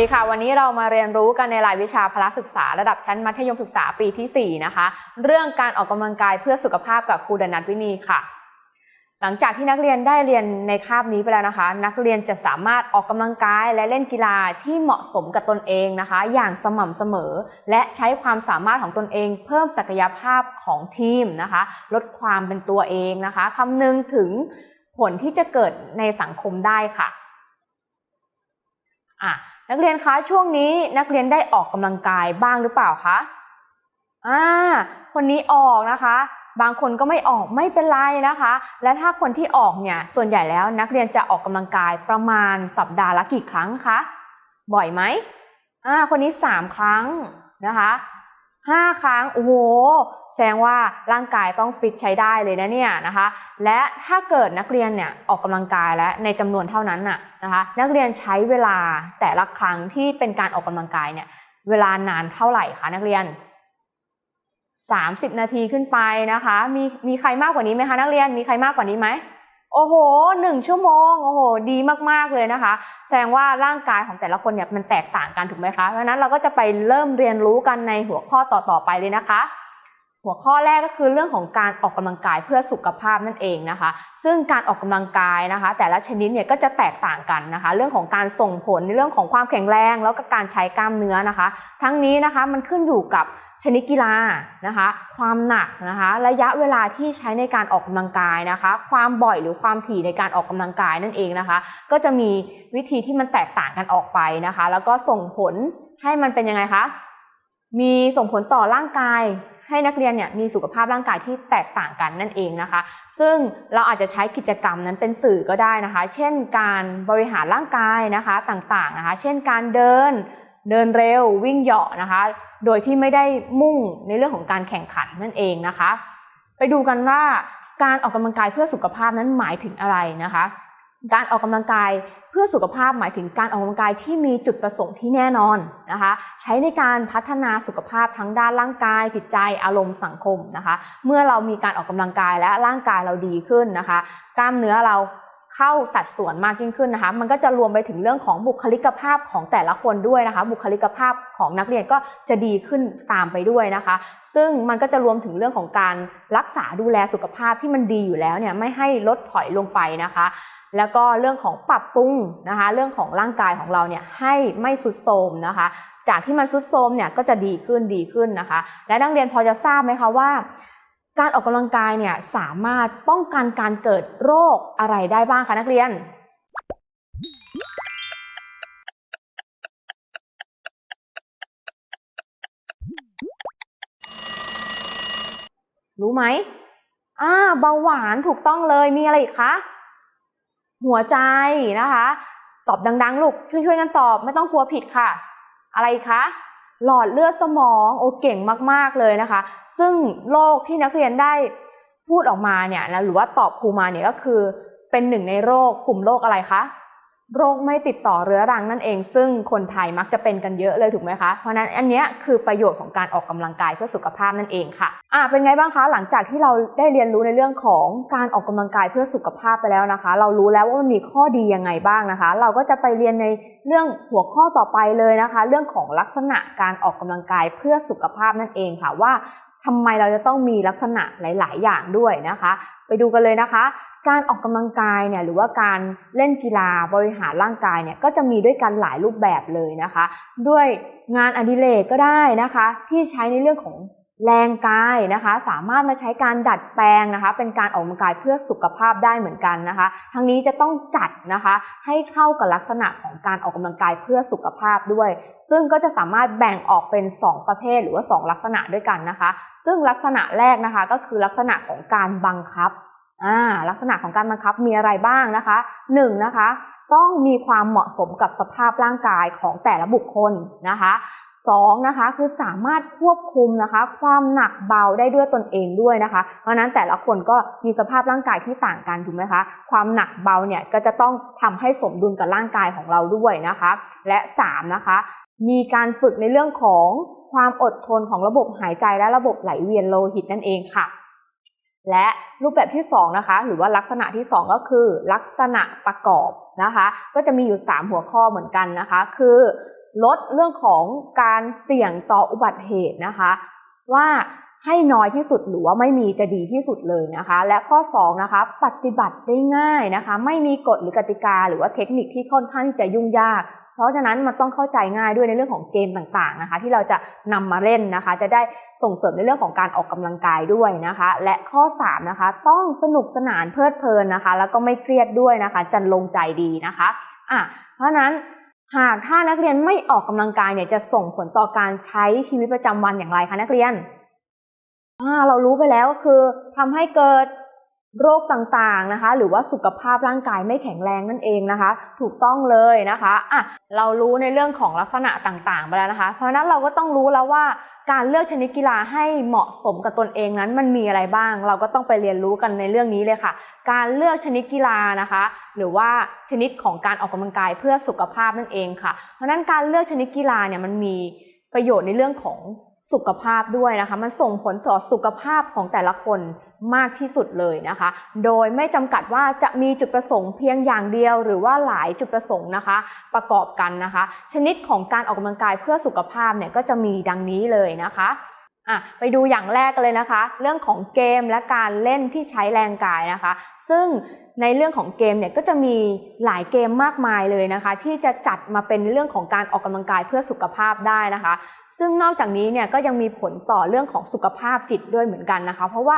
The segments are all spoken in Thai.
ดีค่ะ วันนี้เรามาเรียนรู้กันในรายวิชาพละศึกษาระดับชั้นมัธยมศึกษาปีที่ 4 นะคะ เรื่องการออกกำลังกายเพื่อสุขภาพกับครูดนัทวินีค่ะ หลังจากที่นักเรียนได้เรียนในคาบนี้ไปแล้วนะคะ นักเรียนจะสามารถออกกำลังกายและเล่นกีฬาที่เหมาะสมกับตนเองนะคะ อย่างสม่ำเสมอ และใช้ความสามารถของตนเอง เพิ่มศักยภาพของทีมนะคะ ลดความเป็นตัวเองนะคะคำนึงถึงผลที่จะเกิดในสังคมได้ค่ะอะ นักเรียนคะช่วงนี้นักเรียนได้ออกกำลังกายบ้างหรือเปล่าคะอ่าคนนี้ออกนะคะ บางคนก็ไม่ออกไม่เป็นไรนะคะ และถ้าคนที่ออกเนี่ยส่วนใหญ่แล้วนักเรียนจะออกกำลังกายประมาณสัปดาห์ละกี่ครั้งคะบ่อยไหมอ่าคนนี้สามครั้งนะคะ ห้าครั้ง โอ้โห แสดงว่าร่างกายต้องฟิตใช้ได้เลยนะเนี่ยนะคะ และถ้าเกิดนักเรียนเนี่ยออกกำลังกายและในจำนวนเท่านั้นน่ะนะคะ นักเรียนใช้เวลาแต่ละครั้งที่เป็นการออกกำลังกายเนี่ย เวลานานเท่าไหร่คะนักเรียน 30 นาทีขึ้นไปนะคะ มีมีใครมากกว่านี้ไหมคะนักเรียน มีใครมากกว่านี้ไหม โอ้โหหนึ่งชั่วโมง โอ้โห ดีมากๆเลยนะคะ แสดงว่าร่างกายของแต่ละคนเนี่ยมันแตกต่างกันถูกไหมคะ เพราะฉะนั้นเราก็จะไปเริ่มเรียนรู้กันในหัวข้อต่อๆไปเลยนะคะ หัวข้อแรกก็คือเรื่องของการออกกำลังกายเพื่อสุขภาพนั่นเองนะคะ ซึ่งการออกกำลังกายนะคะ แต่ละชนิดเนี่ยก็จะแตกต่างกันนะคะ เรื่องของการส่งผลในเรื่องของความแข็งแรง แล้วก็การใช้กล้ามเนื้อนะคะ ทั้งนี้นะคะมันขึ้นอยู่กับชนิดกีฬานะคะ ความหนักนะคะ ระยะเวลาที่ใช้ในการออกกำลังกายนะคะ ความบ่อยหรือความถี่ในการออกกำลังกายนั่นเองนะคะ ก็จะมีวิธีที่มันแตกต่างกันออกไปนะคะ แล้วก็ส่งผลให้มันเป็นยังไงคะมีส่งผลต่อร่างกาย ให้นักเรียนเนี่ยมีสุขภาพร่างกายที่แตกต่างกันนั่นเองนะคะ ซึ่งเราอาจจะใช้กิจกรรมนั้นเป็นสื่อก็ได้นะคะ เช่นการบริหารร่างกายนะคะต่างๆนะคะ เช่นการเดินเดินเร็ววิ่งเหาะนะคะ โดยที่ไม่ได้มุ่งในเรื่องของการแข่งขันนั่นเองนะคะ ไปดูกันว่าการออกกำลังกายเพื่อสุขภาพนั้นหมายถึงอะไรนะคะ การออกกำลังกายเพื่อสุขภาพหมายถึงการออกกำลังกายที่มีจุดประสงค์ที่แน่นอนนะคะ ใช้ในการพัฒนาสุขภาพทั้งด้านร่างกาย จิตใจอารมณ์สังคมนะคะ เมื่อเรามีการออกกำลังกายและร่างกายเราดีขึ้นนะคะ กล้ามเนื้อเรา เข้าสัดส่วนมากยิ่งขึ้นนะคะ มันก็จะรวมไปถึงเรื่องของบุคลิกภาพของแต่ละคนด้วยนะคะ บุคลิกภาพของนักเรียนก็จะดีขึ้นตามไปด้วยนะคะ ซึ่งมันก็จะรวมถึงเรื่องของการรักษาดูแลสุขภาพที่มันดีอยู่แล้วเนี่ยไม่ให้ลดถอยลงไปนะคะ แล้วก็เรื่องของปรับปรุงนะคะ เรื่องของร่างกายของเราเนี่ยให้ไม่สุดโทรมนะคะ จากที่มันสุดโทรมเนี่ยก็จะดีขึ้นดีขึ้นนะคะ และนักเรียนพอจะทราบไหมคะว่า การออกกำลังกายเนี่ยสามารถป้องกันการเกิดโรคอะไรได้บ้างคะนักเรียน รู้ไหมอ่าเบาหวานถูกต้องเลยมีอะไรอีกคะ หัวใจนะคะ ตอบดัง ๆ ลูก ช่วยๆกันตอบไม่ต้องกลัวผิดค่ะ อะไรคะ หลอดเลือดสมองโอเก่งมาก ๆ เลยนะคะ ซึ่งโรคที่นักเรียนได้พูดออกมาเนี่ยนะหรือว่าตอบครูมาเนี่ยก็คือเป็นหนึ่งในโรคกลุ่มโรคอะไรคะ โรคไม่ติดต่อเรื้อรังนั่นเอง ซึ่งคนไทยมักจะเป็นกันเยอะเลยถูกไหมคะ เพราะนั้นอันนี้คือประโยชน์ของการออกกำลังกายเพื่อสุขภาพนั่นเองค่ะอ่าเป็นไงบ้างคะหลังจากที่เราได้เรียนรู้ในเรื่องของการออกกำลังกายเพื่อสุขภาพไปแล้วนะคะ เรารู้แล้วว่ามันมีข้อดียังไงบ้างนะคะ เราก็จะไปเรียนในเรื่องหัวข้อต่อไปเลยนะคะ เรื่องของลักษณะการออกกำลังกายเพื่อสุขภาพนั่นเองค่ะว่าทำไมเราจะต้องมีลักษณะหลาย ๆ อย่างด้วยนะคะ ไปดูกันเลยนะคะ การออกกำลังกายเนี่ยหรือว่าการเล่นกีฬาบริหารร่างกายเนี่ยก็จะมีด้วยกันหลายรูปแบบเลยนะคะ ด้วยงานอดิเรกก็ได้นะคะ ที่ใช้ในเรื่องของแรงกายนะคะ สามารถมาใช้การดัดแปลงนะคะ เป็นการออกกำลังกายเพื่อสุขภาพได้เหมือนกันนะคะ ทั้งนี้จะต้องจัดนะคะ ให้เข้ากับลักษณะของการออกกำลังกายเพื่อสุขภาพด้วย ซึ่งก็จะสามารถแบ่งออกเป็น 2 ประเภทหรือว่า 2 ลักษณะด้วยกันนะคะ ซึ่งลักษณะแรกนะคะก็คือลักษณะของการบังคับ อ่าลักษณะของการบังคับมีอะไรบ้างนะคะ1นงนะคะ ต้องมีความเหมาะสมกับสภาพร่างกายของแต่ละบุคคลนะคะสองนะคะคือสามารถควบคุมนะคะความหนักเบาได้ด้วยตนเองด้วยนะคะ เพราะนั้นแต่ละคนก็มีสภาพร่างกายที่ต่างกันถูกไหมคะความหนักเบาเนี่ยก็จะต้องทำให้สมดุลกับร่างกายของเราด้วยนะคะ และ3นะคะมีการฝึกในเรื่องของความอดทนของระบบหายใจและระบบไหลเวียนโลหิตนั่นเองค่ะ และรูปแบบที่2นะคะหรือว่าลักษณะที่ 2 ก็คือ ลักษณะประกอบนะคะ ก็จะมีอยู่ 3 หัวข้อเหมือนกันนะคะ คือลดเรื่องของการเสี่ยงต่ออุบัติเหตุนะคะ ว่าให้น้อยที่สุดหรือว่าไม่มีจะดีที่สุดเลยนะคะ และข้อ2นะคะปฏิบัติได้ง่ายนะคะ ไม่มีกฎหรือกติกา หรือว่าเทคนิคที่ค่อนข้างที่จะยุ่งยากเพราะฉะนั้นมันต้องเข้าใจง่ายด้วยในเรื่องของเกมต่างๆนะคะ ที่เราจะนำมาเล่นนะคะ จะได้ส่งเสริมในเรื่องของการออกกำลังกายด้วยนะคะ และข้อ3นะคะต้องสนุกสนานเพลิดเพลินนะคะ แล้วก็ไม่เครียดด้วยนะคะ จันลงใจดีนะคะอะเพราะฉะนั้นหากถ้านักเรียนไม่ออกกำลังกายเนี่ยจะส่งผลต่อการใช้ชีวิตประจำวันอย่างไรคะนักเรียนอ่าเรารู้ไปแล้วก็คือทำให้เกิด โรคต่างๆนะคะ หรือว่าสุขภาพร่างกายไม่แข็งแรงนั่นเองนะคะ ถูกต้องเลยนะคะอะเรารู้ในเรื่องของลักษณะต่างๆไปแล้วนะคะ เพราะนั้นเราก็ต้องรู้แล้วว่าการเลือกชนิดกีฬาให้เหมาะสมกับตนเองนั้นมันมีอะไรบ้าง เราก็ต้องไปเรียนรู้กันในเรื่องนี้เลยค่ะ การเลือกชนิดกีฬานะคะ หรือว่าชนิดของการออกกำลังกายเพื่อสุขภาพนั่นเองค่ะ เพราะนั้นการเลือกชนิดกีฬาเนี่ยมันมีประโยชน์ในเรื่องของ สุขภาพด้วยนะคะ มันส่งผลต่อสุขภาพของแต่ละคนมากที่สุดเลยนะคะ โดยไม่จำกัดว่าจะมีจุดประสงค์เพียงอย่างเดียว หรือว่าหลายจุดประสงค์นะคะ ประกอบกันนะคะ ชนิดของการออกกำลังกายเพื่อสุขภาพเนี่ยก็จะมีดังนี้เลยนะคะ อะไปดูอย่างแรกเลยนะคะ เรื่องของเกมและการเล่นที่ใช้แรงกายนะคะ ซึ่งในเรื่องของเกมเนี่ยก็จะมีหลายเกมมากมายเลยนะคะ ที่จะจัดมาเป็นเรื่องของการออกกำลังกายเพื่อสุขภาพได้นะคะ ซึ่งนอกจากนี้เนี่ยก็ยังมีผลต่อเรื่องของสุขภาพจิตด้วยเหมือนกันนะคะ เพราะว่า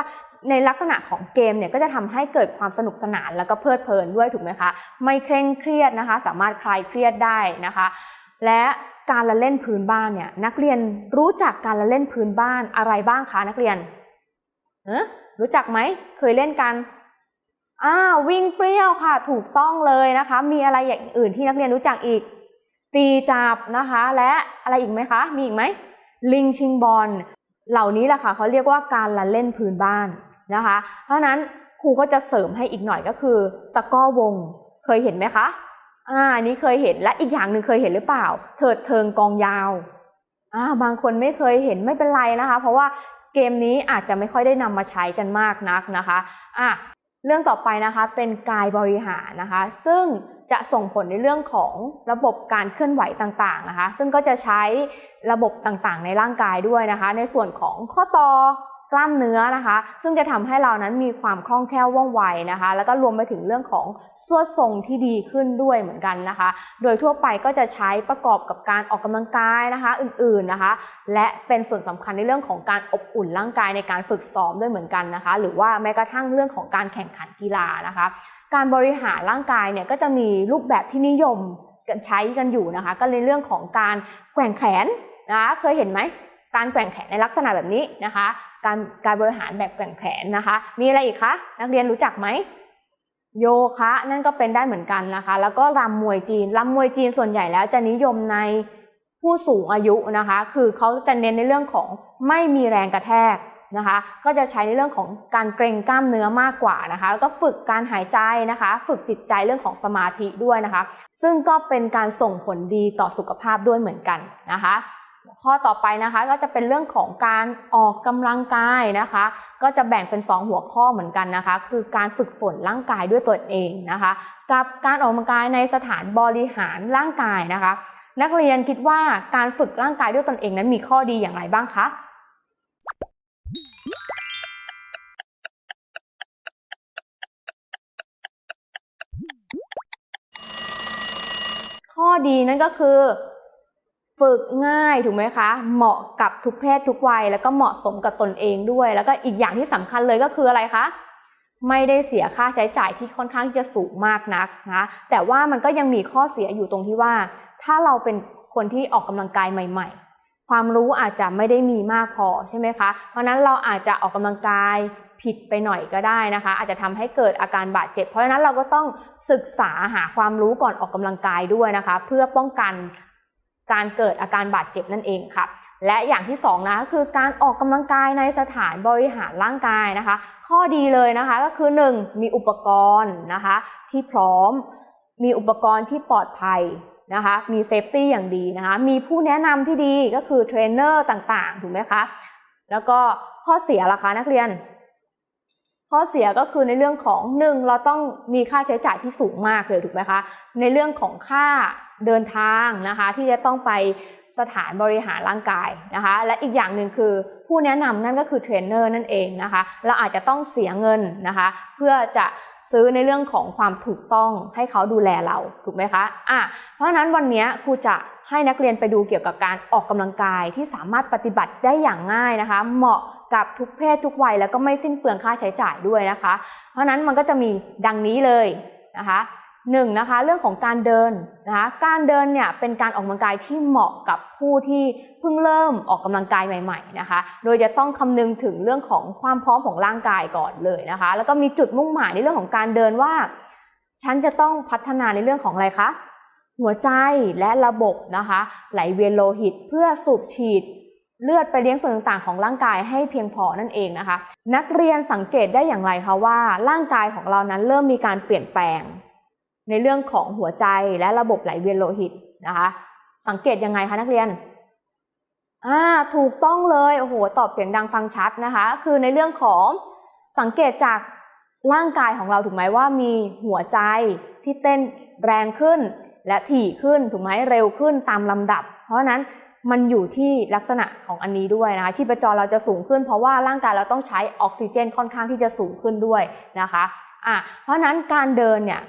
ในลักษณะของเกมเนี่ยก็จะทำให้เกิดความสนุกสนานแล้วก็เพลิดเพลินด้วยถูกไหมคะไม่เคร่งเครียดนะคะ สามารถคลายเครียดได้นะคะ และการละเล่นพื้นบ้านเนี่ยนักเรียนรู้จักการละเล่นพื้นบ้านอะไรบ้างคะนักเรียนเออรู้จักไหมเคยเล่นกันอ้าวิ่งเปรี้ยวค่ะถูกต้องเลยนะคะ มีอะไรอย่างอื่นที่นักเรียนรู้จักอีก ตีจับนะคะ และอะไรอีกไหมคะ มีอีกไหมลิงชิงบอลเหล่านี้แหละค่ะเขาเรียกว่าการละเล่นพื้นบ้านนะคะ เพราะฉะนั้นครูก็จะเสริมให้อีกหน่อยก็คือ ตะก้อวง เคยเห็นไหมคะ อ่านี้เคยเห็นและอีกอย่างหนึ่งเคยเห็นหรือเปล่า เถิดเทิงกองยาวอ่าบางคนไม่เคยเห็นไม่เป็นไรนะคะ เพราะว่าเกมนี้อาจจะไม่ค่อยได้นำมาใช้กันมากนักนะคะอะเรื่องต่อไปนะคะเป็นกายบริหารนะคะ ซึ่งจะส่งผลในเรื่องของระบบการเคลื่อนไหวต่างๆนะคะ ซึ่งก็จะใช้ระบบต่างๆ ในร่างกายด้วยนะคะ ในส่วนของข้อต่อ กล้ามเนื้อนะคะ ซึ่งจะทำให้เรานั้นมีความคล่องแคล่วว่องไวนะคะ แล้วก็รวมไปถึงเรื่องของสวดทรงที่ดีขึ้นด้วยเหมือนกันนะคะ โดยทั่วไปก็จะใช้ประกอบกับการออกกำลังกายนะคะ อื่นๆนะคะ และเป็นส่วนสำคัญในเรื่องของการอบอุ่นร่างกายในการฝึกซ้อมด้วยเหมือนกันนะคะ หรือว่าแม้กระทั่งเรื่องของการแข่งขันกีฬานะคะ การบริหารร่างกายเนี่ยก็จะมีรูปแบบที่นิยมใช้กันอยู่นะคะ ก็ในเรื่องของการแกว่งแขนนะคะเคยเห็นไหม การแกว่งแขนในลักษณะแบบนี้นะคะ การการบริหารแบบแกว่งแขนนะคะ มีอะไรอีกคะนักเรียนรู้จักไหมโยคะนั่นก็เป็นได้เหมือนกันนะคะ แล้วก็รำมวยจีนรำมวยจีนส่วนใหญ่แล้วจะนิยมในผู้สูงอายุนะคะ คือเขาจะเน้นในเรื่องของไม่มีแรงกระแทกนะคะ ก็จะใช้ในเรื่องของการเกรงกล้ามเนื้อมากกว่านะคะ แล้วก็ฝึกการหายใจนะคะ ฝึกจิตใจเรื่องของสมาธิด้วยนะคะ ซึ่งก็เป็นการส่งผลดีต่อสุขภาพด้วยเหมือนกันนะคะ ข้อต่อไปนะคะก็จะเป็นเรื่องของการออกกำลังกายนะคะ ก็จะแบ่งเป็น 2 หัวข้อเหมือนกันนะคะ คือการฝึกฝนร่างกายด้วยตัวเองนะคะ กับการออกกำลังกายในสถานบริหารร่างกายนะคะ นักเรียนคิดว่าการฝึกร่างกายด้วยตนเองนั้นมีข้อดีอย่างไรบ้างคะข้อดีนั่นก็คือ ฝึกง่ายถูกไหมคะ เหมาะกับทุกเพศทุกวัย แล้วก็เหมาะสมกับตนเองด้วย แล้วก็อีกอย่างที่สำคัญเลยก็คืออะไรคะไม่ได้เสียค่าใช้จ่ายที่ค่อนข้างจะสูงมากนักนะแต่ว่ามันก็ยังมีข้อเสียอยู่ตรงที่ว่า ถ้าเราเป็นคนที่ออกกำลังกายใหม่ ๆ ความรู้อาจจะไม่ได้มีมากพอใช่ไหมคะ เพราะนั้นเราอาจจะออกกำลังกายผิดไปหน่อยก็ได้นะคะ อาจจะทำให้เกิดอาการบาดเจ็บ เพราะฉะนั้นเราก็ต้องศึกษาหาความรู้ก่อนออกกำลังกายด้วยนะคะ เพื่อป้องกัน การเกิดอาการบาดเจ็บนั่นเองค่ะ และอย่างที่สองนะคือการออกกำลังกายในสถานบริหารร่างกายนะคะ ข้อดีเลยนะคะก็คือ 1. มีอุปกรณ์นะคะที่พร้อม มีอุปกรณ์ที่ปลอดภัยนะคะมีเซฟตี้อย่างดีนะคะมีผู้แนะนำที่ดีก็คือเทรนเนอร์ต่างๆ ถูกไหมคะ แล้วก็ข้อเสียล่ะคะนักเรียน ข้อเสียก็คือในเรื่องของหนึ่งเราต้องมีค่าใช้จ่ายที่สูงมากเลยถูกไหมคะ ในเรื่องของค่า เดินทางนะคะที่จะต้องไปสถานบริหารร่างกายนะคะและอีกอย่างหนึ่งคือผู้แนะนำนั่นก็คือเทรนเนอร์นั่นเองนะคะเราอาจจะต้องเสียเงินนะคะเพื่อจะซื้อในเรื่องของความถูกต้องให้เขาดูแลเราถูกไหมคะอะเพราะฉะนั้นวันนี้ครูจะให้นักเรียนไปดูเกี่ยวกับการออกกำลังกายที่สามารถปฏิบัติได้อย่างง่ายนะคะ เหมาะกับทุกเพศทุกวัยแล้วก็ไม่สิ้นเปลืองค่าใช้จ่ายด้วยนะคะ เพราะนั้นมันก็จะมีดังนี้เลยนะคะ หนึ่งนะคะเรื่องของการเดินนะคะการเดินเนี่ยเป็นการออกกำลังกายที่เหมาะกับผู้ที่เพิ่งเริ่มออกกำลังกายใหม่ๆนะคะ โดยจะต้องคำนึงถึงเรื่องของความพร้อมของร่างกายก่อนเลยนะคะ แล้วก็มีจุดมุ่งหมายในเรื่องของการเดินว่า ฉันจะต้องพัฒนาในเรื่องของอะไรคะหัวใจและระบบนะคะ ไหลเวียนโลหิตเพื่อสูบฉีดเลือดไปเลี้ยงส่วนต่างๆของร่างกายให้เพียงพอนั่นเองนะคะ นักเรียนสังเกตได้อย่างไรคะว่า ร่างกายของเรานั้นเริ่มมีการเปลี่ยนแปลง ในเรื่องของหัวใจและระบบไหลเวียนโลหิตนะคะ สังเกตยังไงคะนักเรียนอ่าถูกต้องเลยโอ้โหตอบเสียงดังฟังชัดนะคะ คือในเรื่องของสังเกตจากร่างกายของเราถูกไหมว่ามีหัวใจที่เต้นแรงขึ้นและถี่ขึ้นถูกไหมเร็วขึ้นตามลำดับ เพราะนั้นมันอยู่ที่ลักษณะของอันนี้ด้วยนะคะชีพจรเราจะสูงขึ้น เพราะว่าร่างกายเราต้องใช้ออกซิเจนค่อนข้างที่จะสูงขึ้นด้วยนะคะอะเพราะนั้นการเดินเนี่ย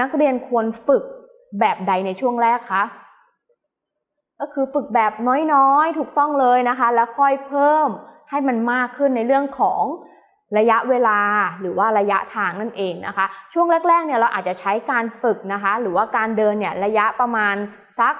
นักเรียนควรฝึกแบบใดในช่วงแรกคะก็คือฝึกแบบน้อยๆ ถูกต้องเลยนะคะ แล้วค่อยเพิ่มให้มันมากขึ้นในเรื่องของระยะเวลาหรือว่าระยะทางนั่นเองนะคะ ช่วงแรกๆเนี่ยเราอาจจะใช้การฝึกนะคะ หรือว่าการเดินเนี่ยระยะประมาณสัก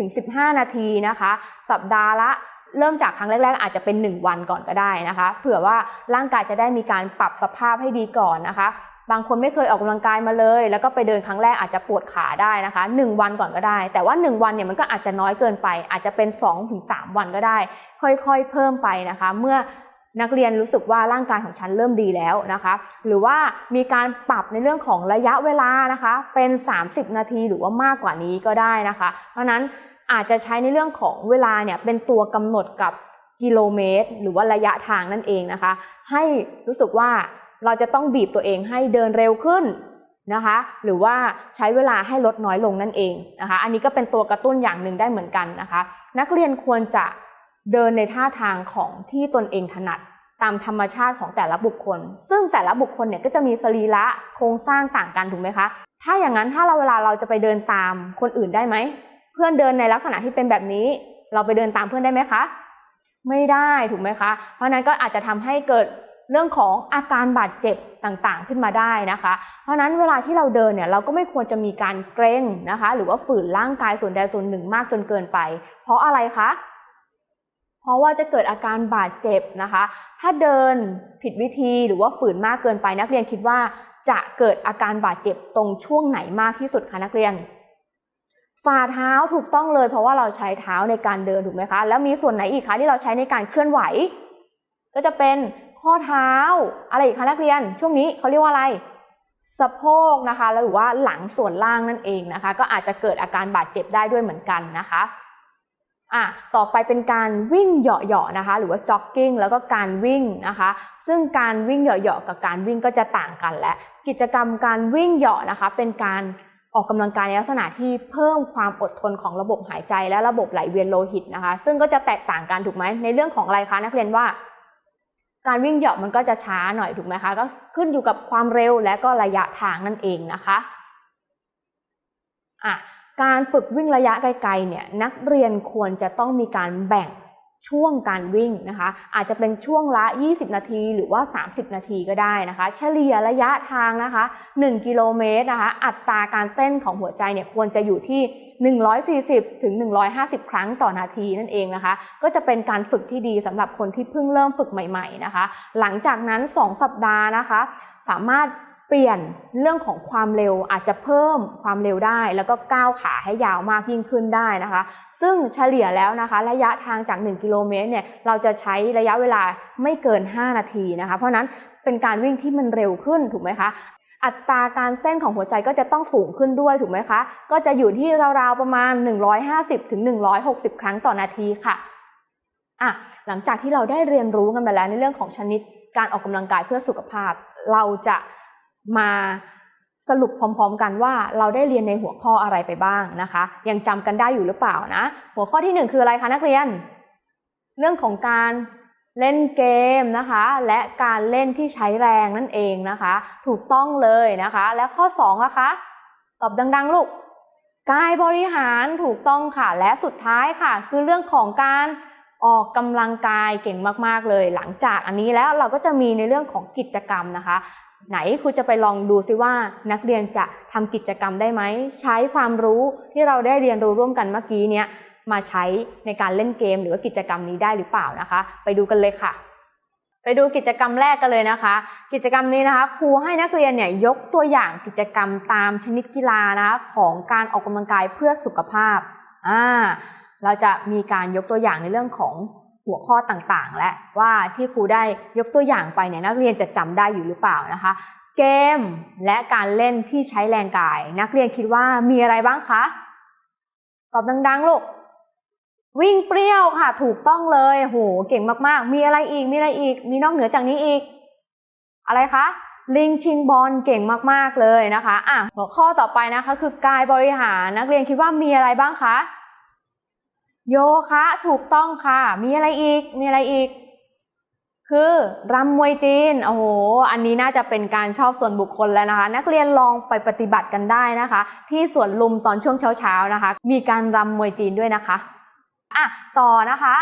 10-15 นาทีนะคะ สัปดาห์ละเริ่มจากครั้งแรก ๆ อาจจะเป็น 1 วันก่อนก็ได้นะคะ เผื่อว่าร่างกายจะได้มีการปรับสภาพให้ดีก่อนนะคะ บางคนไม่เคยออกกำลังกายมาเลย แล้วก็ไปเดินครั้งแรกอาจจะปวดขาได้นะคะ 1 วันก่อนก็ได้ แต่ว่า 1 วันเนี่ยมันก็อาจจะน้อยเกินไป อาจจะเป็น 2-3 วันก็ได้ ค่อยๆ เพิ่มไปนะคะ เมื่อนักเรียนรู้สึกว่าร่างกายของฉันเริ่มดีแล้วนะคะ หรือว่ามีการปรับในเรื่องของระยะเวลานะคะ เป็น 30 นาทีหรือว่ามากกว่านี้ก็ได้นะคะ เพราะฉะนั้นอาจจะใช้ในเรื่องของเวลาเนี่ยเป็นตัวกำหนดกับกิโลเมตร หรือว่าระยะทางนั่นเองนะคะ ให้รู้สึกว่า เราจะต้องบีบตัวเองให้เดินเร็วขึ้นนะคะ หรือว่าใช้เวลาให้ลดน้อยลงนั่นเองนะคะ อันนี้ก็เป็นตัวกระตุ้นอย่างหนึ่งได้เหมือนกันนะคะ นักเรียนควรจะเดินในท่าทางของที่ตนเองถนัดตามธรรมชาติของแต่ละบุคคล ซึ่งแต่ละบุคคลเนี่ยก็จะมีสรีระโครงสร้างต่างกันถูกไหมคะ ถ้าอย่างนั้นถ้าเราเวลาเราจะไปเดินตามคนอื่นได้ไหม เพื่อนเดินในลักษณะที่เป็นแบบนี้ เราไปเดินตามเพื่อนได้ไหมคะ ไม่ได้ถูกไหมคะ เพราะนั้นก็อาจจะทำให้เกิด เรื่องของอาการบาดเจ็บต่างๆ ขึ้นมาได้นะคะ เพราะนั้นเวลาที่เราเดินเนี่ยเราก็ไม่ควรจะมีการเกรงนะคะ หรือว่าฝืนร่างกายส่วนใดส่วนหนึ่งมากจนเกินไป เพราะอะไรคะเพราะว่าจะเกิดอาการบาดเจ็บนะคะ ถ้าเดินผิดวิธีหรือว่าฝืนมากเกินไป นักเรียนคิดว่าจะเกิดอาการบาดเจ็บตรงช่วงไหนมากที่สุดคะนักเรียน ฝ่าเท้าถูกต้องเลย เพราะว่าเราใช้เท้าในการเดินถูกไหมคะ แล้วมีส่วนไหนอีกคะที่เราใช้ในการเคลื่อนไหว ก็จะเป็น ข้อเท้า อะไรอีกคะนักเรียน ช่วงนี้เขาเรียกว่าอะไร สะโพกนะคะหรือว่าหลังส่วนล่างนั่นเองนะคะ ก็อาจจะเกิดอาการบาดเจ็บได้ด้วยเหมือนกันนะคะอะต่อไปเป็นการวิ่งเหยาะๆนะคะ หรือว่าจ็อกกิ้งแล้วก็การวิ่งนะคะ ซึ่งการวิ่งเหยาะๆกับการวิ่งก็จะต่างกันและ กิจกรรมการวิ่งเหยาะนะคะ เป็นการออกกำลังกายในลักษณะที่เพิ่มความอดทนของระบบหายใจและระบบไหลเวียนโลหิตนะคะ ซึ่งก็จะแตกต่างกันถูกไหมในเรื่องของอะไรคะนักเรียนว่า การวิ่งเหยาะมันก็จะช้าหน่อยถูกไหมคะก็ขึ้นอยู่กับความเร็วและก็ระยะทางนั่นเองนะคะอะการฝึกวิ่งระยะไกลๆเนี่ยนักเรียนควรจะต้องมีการแบ่ง ช่วงการวิ่งนะคะ อาจจะเป็นช่วงละ 20 นาทีหรือว่า 30 นาทีก็ได้นะคะ เฉลี่ยระยะทางนะคะ 1 กิโลเมตรนะคะ อัตราการเต้นของหัวใจเนี่ยควรจะอยู่ที่ 140 ถึง 150 ครั้งต่อนาทีนั่นเองนะคะ ก็จะเป็นการฝึกที่ดีสำหรับคนที่เพิ่งเริ่มฝึกใหม่ ๆนะคะ หลังจากนั้น 2 สัปดาห์นะคะ สามารถ เปลี่ยนเรื่องของความเร็วอาจจะเพิ่มความเร็วได้ แล้วก็ก้าวขาให้ยาวมากยิ่งขึ้นได้นะคะ ซึ่งเฉลี่ยแล้วนะคะ ระยะทางจาก 1 กิโลเมตรเนี่ยเราจะใช้ระยะเวลาไม่เกิน 5 นาทีนะคะ เพราะนั้นเป็นการวิ่งที่มันเร็วขึ้นถูกไหมคะอัตราการเต้นของหัวใจก็จะต้องสูงขึ้นด้วยถูกไหมคะ ก็จะอยู่ที่ราวๆประมาณ 150ถึง160 ครั้งต่อนาทีค่ะอะ หลังจากที่เราได้เรียนรู้กันไปแล้วในเรื่องของชนิดการออกกำลังกายเพื่อสุขภาพ เราจะ มาสรุปพร้อมๆกันว่าเราได้เรียนในหัวข้ออะไรไปบ้างนะคะ ยังจำกันได้อยู่หรือเปล่านะ หัวข้อที่หนึ่งคืออะไรคะนักเรียน เรื่องของการเล่นเกมนะคะ และการเล่นที่ใช้แรงนั่นเองนะคะ ถูกต้องเลยนะคะ และข้อ2นะคะ ตอบดัง ๆ ลูกกายบริหารถูกต้องค่ะ และสุดท้ายค่ะ คือเรื่องของการออกกำลังกายเก่งมากๆเลย หลังจากอันนี้แล้วเราก็จะมีในเรื่องของกิจกรรมนะคะ ไหนครูจะไปลองดูซิว่านักเรียนจะทำกิจกรรมได้ไหม ใช้ความรู้ที่เราได้เรียนรู้ร่วมกันเมื่อกี้เนี้ยมาใช้ในการเล่นเกมหรือว่ากิจกรรมนี้ได้หรือเปล่านะคะ ไปดูกันเลยค่ะ ไปดูกิจกรรมแรกกันเลยนะคะ กิจกรรมนี้นะคะครูให้นักเรียนเนี่ยยกตัวอย่างกิจกรรมตามชนิดกีฬานะคะของการออกกำลังกายเพื่อสุขภาพอ่าเราจะมีการยกตัวอย่างในเรื่องของ หัวข้อต่างๆ และว่าที่ครูได้ยกตัวอย่างไปเนี่ยนักเรียนจะจำได้อยู่หรือเปล่านะคะ เกมและการเล่นที่ใช้แรงกาย นักเรียนคิดว่ามีอะไรบ้างคะ ตอบดังๆลูกวิ่งเปรี้ยวค่ะ ถูกต้องเลยโหเก่งมากๆ มีอะไรอีกมีอะไรอีก มีนอกเหนือจากนี้อีก อะไรคะลิงชิงบอลเก่งมากๆเลยนะคะอะหัวข้อต่อไปนะคะ คือกายบริหารนักเรียนคิดว่ามีอะไรบ้างคะ โยคะถูกต้องค่ะ มีอะไรอีก มีอะไรอีก คือรำมวยจีน โอ้โห อันนี้น่าจะเป็นการชอบส่วนบุคคลแล้วนะคะ นักเรียนลองไปปฏิบัติกันได้นะคะ ที่สวนลุมตอนช่วงเช้าๆนะคะ มีการรำมวยจีนด้วยนะคะ อะ ต่อนะคะ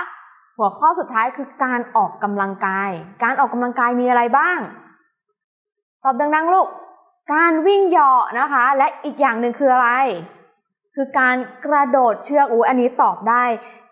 หัวข้อสุดท้ายคือการออกกำลังกาย การออกกำลังกายมีอะไรบ้าง ตอบดังๆลูก การวิ่งเหยาะนะคะ และอีกอย่างหนึ่งคืออะไร คือการกระโดดเชือกอู้อันนี้ตอบได้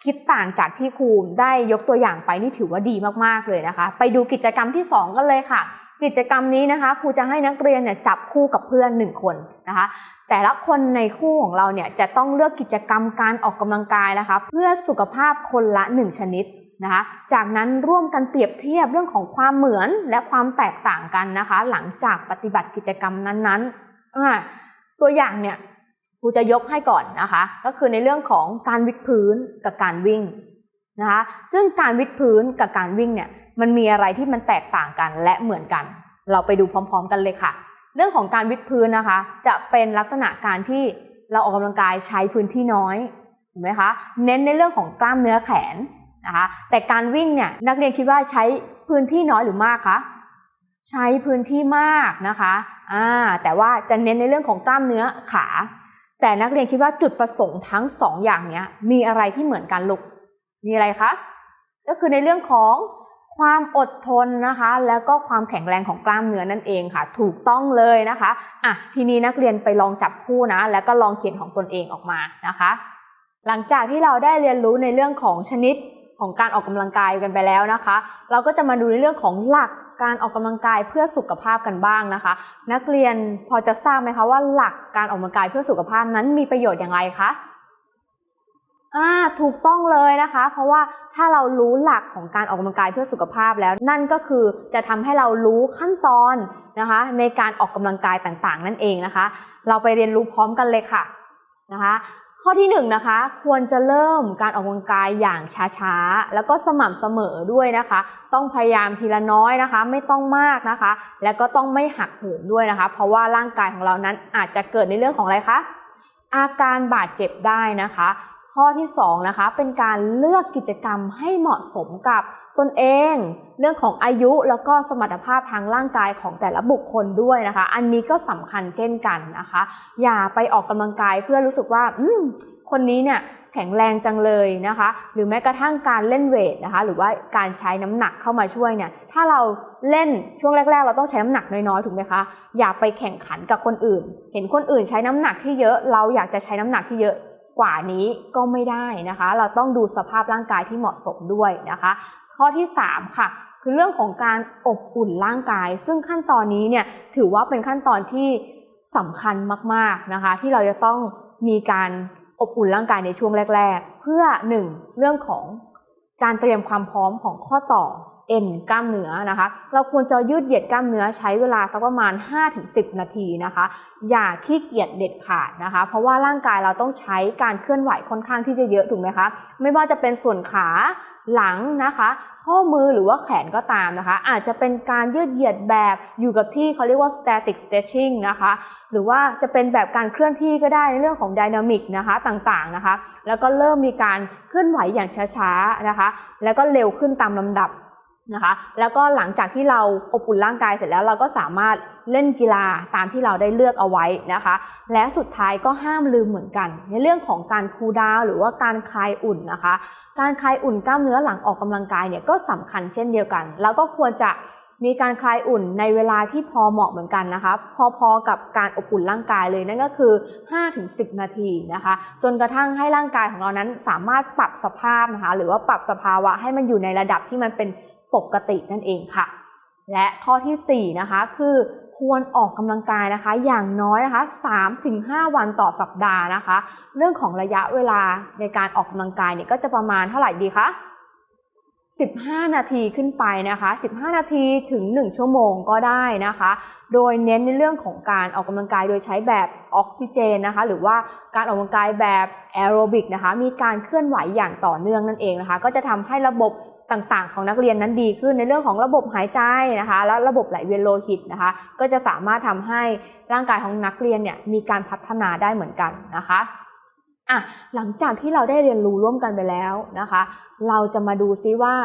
คิดต่างจากที่ครูได้ยกตัวอย่างไปนี่ถือว่าดีมากๆเลยนะคะ ไปดูกิจกรรมที่ 2 กันเลยค่ะ กิจกรรมนี้นะคะครูจะให้นักเรียนเนี่ยจับคู่กับเพื่อนหนึ่งคนนะคะ แต่ละคนในคู่ของเราเนี่ยจะต้องเลือกกิจกรรมการออกกำลังกายนะคะ เพื่อสุขภาพคนละ 1 ชนิดนะคะจากนั้นร่วมกันเปรียบเทียบเรื่องของความเหมือนและความแตกต่างกันนะคะ หลังจากปฏิบัติกิจกรรมนั้นๆตัวอย่างเนี่ย ครูจะยกให้ก่อนนะคะ ก็คือในเรื่องของการวิดพื้นกับการวิ่งนะคะ ซึ่งการวิดพื้นกับการวิ่งเนี่ยมันมีอะไรที่มันแตกต่างกันและเหมือนกัน เราไปดูพร้อม ๆ กันเลยค่ะ เรื่องของการวิดพื้นนะคะ จะเป็นลักษณะการที่เราออกกำลังกายใช้พื้นที่น้อยถูกไหมคะ เน้นในเรื่องของกล้ามเนื้อแขนนะคะ แต่การวิ่งเนี่ยนักเรียนคิดว่าใช้พื้นที่น้อยหรือมากคะใช้พื้นที่มากนะคะอ่าแต่ว่าจะเน้นในเรื่องของกล้ามเนื้อขา แต่นักเรียนคิดว่าจุดประสงค์ทั้งสองอย่างนี้มีอะไรที่เหมือนกันลูก มีอะไรคะ ก็คือในเรื่องของความอดทนนะคะ แล้วก็ความแข็งแรงของกล้ามเนื้อนั่นเองค่ะ ถูกต้องเลยนะคะอะทีนี้นักเรียนไปลองจับคู่นะ แล้วก็ลองเขียนของตนเองออกมานะคะ หลังจากที่เราได้เรียนรู้ในเรื่องของชนิดของการออกกำลังกายกันไปแล้วนะคะ เราก็จะมาดูในเรื่องของหลัก การออกกำลังกายเพื่อสุขภาพกันบ้างนะคะ นักเรียนพอจะทราบไหมคะว่าหลักการออกกำลังกายเพื่อสุขภาพนั้นมีประโยชน์อย่างไรคะอ่าถูกต้องเลยนะคะ เพราะว่าถ้าเรารู้หลักของการออกกำลังกายเพื่อสุขภาพแล้ว นั่นก็คือจะทำให้เรารู้ขั้นตอนนะคะ ในการออกกำลังกายต่างๆ นั่นเองนะคะ เราไปเรียนรู้พร้อมกันเลยค่ะนะคะ ข้อที่1นนะคะควรจะเริ่มการออกกำลังกายอย่างช้าๆ แล้วก็สม่ำเสมอด้วยนะคะ ต้องพยายามทีละน้อยนะคะ ไม่ต้องมากนะคะ แล้วก็ต้องไม่หักโหมด้วยนะคะ เพราะว่าร่างกายของเรานั้นอาจจะเกิดในเรื่องของอะไรคะอาการบาดเจ็บได้นะคะ ข้อที่2นะคะเป็นการเลือกกิจกรรมให้เหมาะสมกับ ตนเอง เรื่องของอายุแล้วก็สมรรถภาพทางร่างกายของแต่ละบุคคลด้วยนะคะ อันนี้ก็สำคัญเช่นกันนะคะ อย่าไปออกกำลังกายเพื่อรู้สึกว่าอืมคนนี้เนี่ยแข็งแรงจังเลยนะคะ หรือแม้กระทั่งการเล่นเวทนะคะ หรือว่าการใช้น้ำหนักเข้ามาช่วยเนี่ย ถ้าเราเล่นช่วงแรก ๆ เราต้องใช้น้ำหนักน้อยๆถูกไหมคะ อย่าไปแข่งขันกับคนอื่น เห็นคนอื่นใช้น้ำหนักที่เยอะ เราอยากจะใช้น้ำหนักที่เยอะกว่านี้ก็ไม่ได้นะคะ เราต้องดูสภาพร่างกายที่เหมาะสมด้วยนะคะ ข้อที่ 3 ค่ะ คือเรื่องของการอบอุ่นร่างกาย ซึ่งขั้นตอนนี้เนี่ยถือว่าเป็นขั้นตอนที่สำคัญมากๆนะคะ ที่เราจะต้องมีการอบอุ่นร่างกายในช่วงแรก ๆ เพื่อ 1. เรื่องของการเตรียมความพร้อมของข้อต่อเอ็นกล้ามเนื้อนะคะ เราควรจะยืดเหยียดกล้ามเนื้อใช้เวลาสักประมาณ 5-10 นาทีนะคะ อย่าขี้เกียจเด็ดขาดนะคะ เพราะว่าร่างกายเราต้องใช้การเคลื่อนไหวค่อนข้างที่จะเยอะถูกไหมคะ ไม่ว่าจะเป็นส่วนขา หลังนะคะ ข้อมือหรือว่าแขนก็ตามนะคะ อาจจะเป็นการยืดเหยียดแบบอยู่กับที่เขาเรียกว่า static stretching นะคะ หรือว่าจะเป็นแบบการเคลื่อนที่ก็ได้ในเรื่องของ dynamic นะคะต่างๆนะคะ แล้วก็เริ่มมีการเคลื่อนไหวอย่างช้าๆนะคะ แล้วก็เร็วขึ้นตามลำดับนะคะ แล้วก็หลังจากที่เราอบอุ่นร่างกายเสร็จแล้วเราก็สามารถ เล่นกีฬาตามที่เราได้เลือกเอาไว้นะคะ และสุดท้ายก็ห้ามลืมเหมือนกัน ในเรื่องของการคูลดาวหรือว่าการคลายอุ่นนะคะ การคลายอุ่นกล้ามเนื้อหลังออกกำลังกายเนี่ยก็สำคัญเช่นเดียวกัน แล้วก็ควรจะมีการคลายอุ่นในเวลาที่พอเหมาะเหมือนกันนะคะ พอๆกับการอบอุ่นร่างกายเลยนั่นก็คือ 5-10 นาทีนะคะ จนกระทั่งให้ร่างกายของเรานั้นสามารถปรับสภาพนะคะ หรือว่าปรับสภาวะให้มันอยู่ในระดับที่มันเป็นปกตินั่นเองค่ะ และข้อทีสี่4นะคะคือ ควรออกกำลังกายนะคะ อย่างน้อยนะคะ 3-5 วันต่อสัปดาห์นะคะ เรื่องของระยะเวลาในการออกกำลังกายเนี่ยก็จะประมาณเท่าไหร่ดีคะ15 นาทีขึ้นไปนะคะ 15 นาทีถึง 1 ชั่วโมงก็ได้นะคะ โดยเน้นในเรื่องของการออกกำลังกายโดยใช้แบบออกซิเจนนะคะ หรือว่าการออกกำลังกายแบบแอโรบิกนะคะ มีการเคลื่อนไหวอย่างต่อเนื่องนั่นเองนะคะ ก็จะทำให้ระบบ ต่างๆ ของนักเรียนนั้นดีขึ้นในเรื่องของระบบหายใจนะคะ และระบบไหลเวียนโลหิตนะคะ ก็จะสามารถทำให้ร่างกายของนักเรียนเนี่ยมีการพัฒนาได้เหมือนกันนะคะอะหลังจากที่เราได้เรียนรู้ร่วมกันไปแล้วนะคะ เราจะมาดูซิว่า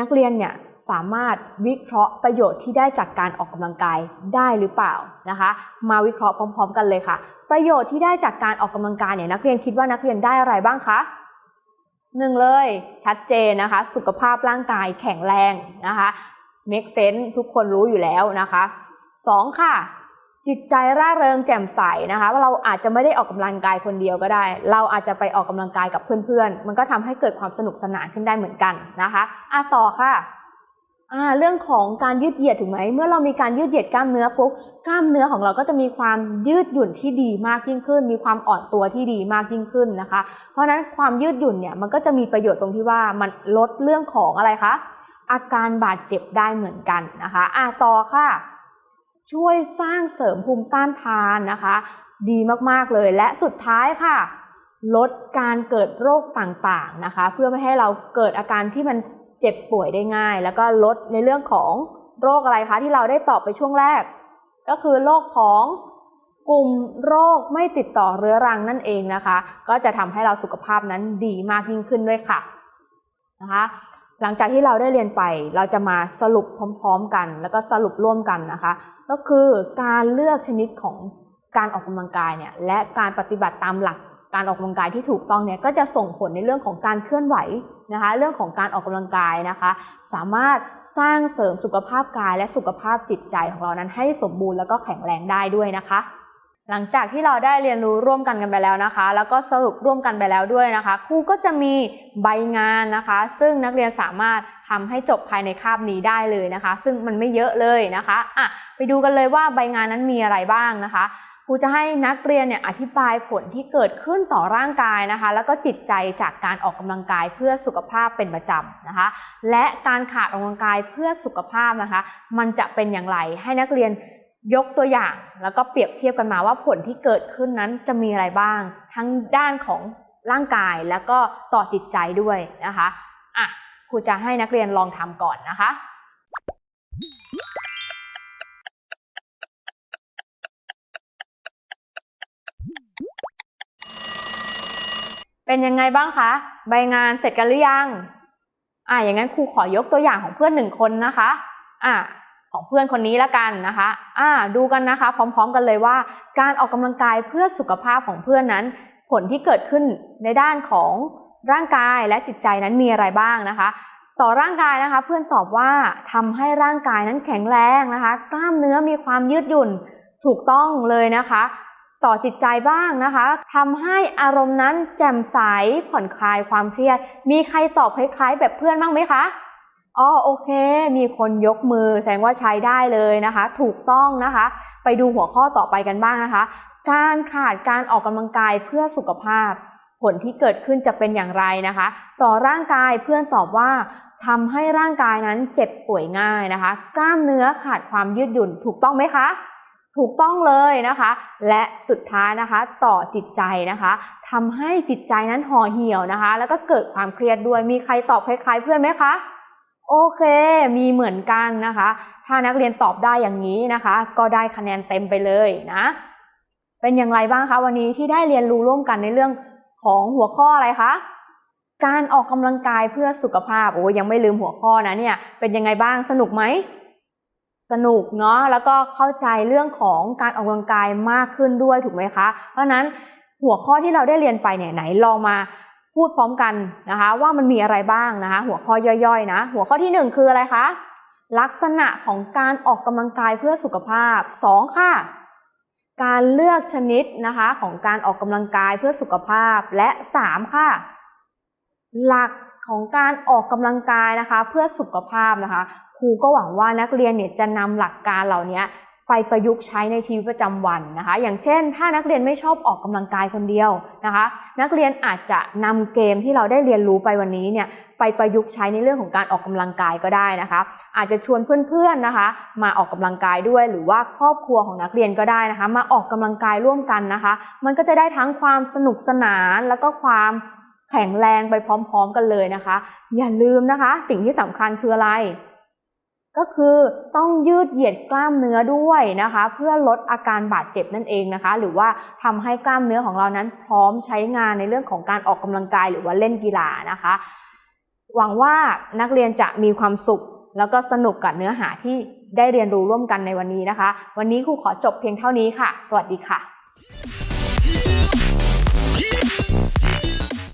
นักเรียนเนี่ยสามารถวิเคราะห์ประโยชน์ที่ได้จากการออกกำลังกายได้หรือเปล่านะคะ มาวิเคราะห์พร้อม ๆ กันเลยค่ะ ประโยชน์ที่ได้จากการออกกำลังกายเนี่ยนักเรียนคิดว่านักเรียนได้อะไรบ้างคะ หนึ่งเลยชัดเจนนะคะ สุขภาพร่างกายแข็งแรงนะคะ make sense ทุกคนรู้อยู่แล้วนะคะสองค่ะ จิตใจร่าเริงแจ่มใสนะคะว่าเราอาจจะไม่ได้ออกกำลังกายคนเดียวก็ได้ เราอาจจะไปออกกำลังกายกับเพื่อนๆ มันก็ทำให้เกิดความสนุกสนานขึ้นได้เหมือนกันนะคะอะต่อค่ะ อ่าเรื่องของการยืดเหยียดถูกไหม เมื่อเรามีการยืดเหยียดกล้ามเนื้อปุ๊บกล้ามเนื้อของเราก็จะมีความยืดหยุ่นที่ดีมากยิ่งขึ้น มีความอ่อนตัวที่ดีมากยิ่งขึ้นนะคะ เพราะฉะนั้นความยืดหยุ่นเนี่ยมันก็จะมีประโยชน์ตรงที่ว่ามันลดเรื่องของอะไรคะอาการบาดเจ็บได้เหมือนกันนะคะอะต่อค่ะ ช่วยสร้างเสริมภูมิต้านทานนะคะ ดีมากๆเลยและสุดท้ายค่ะ ลดการเกิดโรคต่างๆนะคะ เพื่อไม่ให้เราเกิดอาการที่มัน เจ็บป่วยได้ง่าย แล้วก็ลดในเรื่องของโรคอะไรคะที่เราได้ตอบไปช่วงแรก ก็คือโรคของกลุ่มโรคไม่ติดต่อเรื้อรังนั่นเองนะคะ ก็จะทำให้เราสุขภาพนั้นดีมากยิ่งขึ้นด้วยค่ะนะคะหลังจากที่เราได้เรียนไปเราจะมาสรุปพร้อม ๆ กัน แล้วก็สรุปร่วมกันนะคะ ก็คือการเลือกชนิดของการออกกำลังกายเนี่ยและการปฏิบัติตามหลัก การออกกำลังกายที่ถูกต้องเนี่ยก็จะส่งผลในเรื่องของการเคลื่อนไหวนะคะเรื่องของการออกกำลังกายนะคะ สามารถสร้างเสริมสุขภาพกายและสุขภาพจิตใจของเรานั้นให้สมบูรณ์แล้วก็แข็งแรงได้ด้วยนะคะ หลังจากที่เราได้เรียนรู้ร่วมกันกันไปแล้วนะคะ แล้วก็สรุปร่วมกันไปแล้วด้วยนะคะ ครูก็จะมีใบงานนะคะ ซึ่งนักเรียนสามารถทำให้จบภายในคาบนี้ได้เลยนะคะ ซึ่งมันไม่เยอะเลยนะคะอะไปดูกันเลยว่าใบงานนั้นมีอะไรบ้างนะคะ ครูจะให้นักเรียนเนี่ยอธิบายผลที่เกิดขึ้นต่อร่างกายนะคะ แล้วก็จิตใจจากการออกกำลังกายเพื่อสุขภาพเป็นประจำนะคะ และการขาดออกกำลังกายเพื่อสุขภาพนะคะ มันจะเป็นอย่างไรให้นักเรียนยกตัวอย่าง แล้วก็เปรียบเทียบกันมาว่าผลที่เกิดขึ้นนั้นจะมีอะไรบ้าง ทั้งด้านของร่างกายแล้วก็ต่อจิตใจด้วยนะคะอะครูจะให้นักเรียนลองทำก่อนนะคะ เป็นยังไงบ้างคะ ใบงานเสร็จกันหรือยัง อ่าอย่างนั้นครูขอยกตัวอย่างของเพื่อนหนึ่งคนนะคะ อ่าของเพื่อนคนนี้ละกันนะคะ อ่า ดูกันนะคะ พร้อม ๆ กันเลยว่า การออกกำลังกายเพื่อสุขภาพของเพื่อนนั้น ผลที่เกิดขึ้นในด้านของร่างกายและจิตใจนั้นมีอะไรบ้างนะคะ ต่อร่างกายนะคะ เพื่อนตอบว่าทำให้ร่างกายนั้นแข็งแรงนะคะ กล้ามเนื้อมีความยืดหยุ่นถูกต้องเลยนะคะ ต่อจิตใจบ้างนะคะทำให้อารมณ์นั้นแจ่มใสผ่อนคลายความเครียด มีใครตอบคล้ายๆ แบบเพื่อนบ้างไหมคะอ๋อโอเค มีคนยกมือแสดงว่าใช้ได้เลยนะคะ ถูกต้องนะคะ ไปดูหัวข้อต่อไปกันบ้างนะคะ การขาดการออกกำลังกายเพื่อสุขภาพ ผลที่เกิดขึ้นจะเป็นอย่างไรนะคะ ต่อร่างกายเพื่อนตอบว่าทำให้ร่างกายนั้นเจ็บป่วยง่ายนะคะ กล้ามเนื้อขาดความยืดหยุ่นถูกต้องไหมคะ ถูกต้องเลยนะคะ และสุดท้ายนะคะต่อจิตใจนะคะทำให้จิตใจนั้นห่อเหี่ยวนะคะ แล้วก็เกิดความเครียดด้วยมีใครตอบคล้ายๆ เพื่อนไหมคะโอเค มีเหมือนกันนะคะ ถ้านักเรียนตอบได้อย่างนี้นะคะ ก็ได้คะแนนเต็มไปเลยนะ เป็นอย่างไรบ้างคะวันนี้ที่ได้เรียนรู้ร่วมกันในเรื่องของหัวข้ออะไรคะ การออกกำลังกายเพื่อสุขภาพ โอ้ยังไม่ลืมหัวข้อนะเนี่ย เป็นยังไงบ้าง สนุกไหม สนุกเนาะแล้วก็เข้าใจเรื่องของการออกกำลังกายมากขึ้นด้วยถูกไหมคะ เพราะนั้นหัวข้อที่เราได้เรียนไปเนี่ยไหนลองมาพูดพร้อมกันนะคะ ว่ามันมีอะไรบ้างนะคะ หัวข้อย่อยๆ นะ หัวข้อที่หนึ่งคืออะไรคะลักษณะของการออกกำลังกายเพื่อสุขภาพสองค่ะ การเลือกชนิดนะคะของการออกกำลังกายเพื่อสุขภาพและสามค่ะ หลักของการออกกำลังกายนะคะ เพื่อสุขภาพนะคะ ครูก็หวังว่านักเรียนเนี่ยจะนำหลักการเหล่านี้ไปประยุกต์ใช้ในชีวิตประจำวันนะคะ อย่างเช่น ถ้านักเรียนไม่ชอบออกกำลังกายคนเดียวนะคะ นักเรียนอาจจะนำเกมที่เราได้เรียนรู้ไปวันนี้เนี่ยไปประยุกต์ใช้ในเรื่องของการออกกำลังกายก็ได้นะคะ อาจจะชวนเพื่อนๆนะคะ มาออกกำลังกายด้วย หรือว่าครอบครัวของนักเรียนก็ได้นะคะ มาออกกำลังกายร่วมกันนะคะ มันก็จะได้ทั้งความสนุกสนานแล้วก็ความแข็งแรงไปพร้อม ๆ กันเลยนะคะ อย่าลืมนะคะ สิ่งที่สำคัญคืออะไร ก็คือต้องยืดเหยียดกล้ามเนื้อด้วยนะคะ เพื่อลดอาการบาดเจ็บนั่นเองนะคะ หรือว่าทำให้กล้ามเนื้อของเรานั้นพร้อมใช้งานในเรื่องของการออกกำลังกายหรือว่าเล่นกีฬานะคะ หวังว่านักเรียนจะมีความสุข แล้วก็สนุกกับเนื้อหาที่ได้เรียนรู้ร่วมกันในวันนี้นะคะ วันนี้ครูขอจบเพียงเท่านี้ค่ะ สวัสดีค่ะ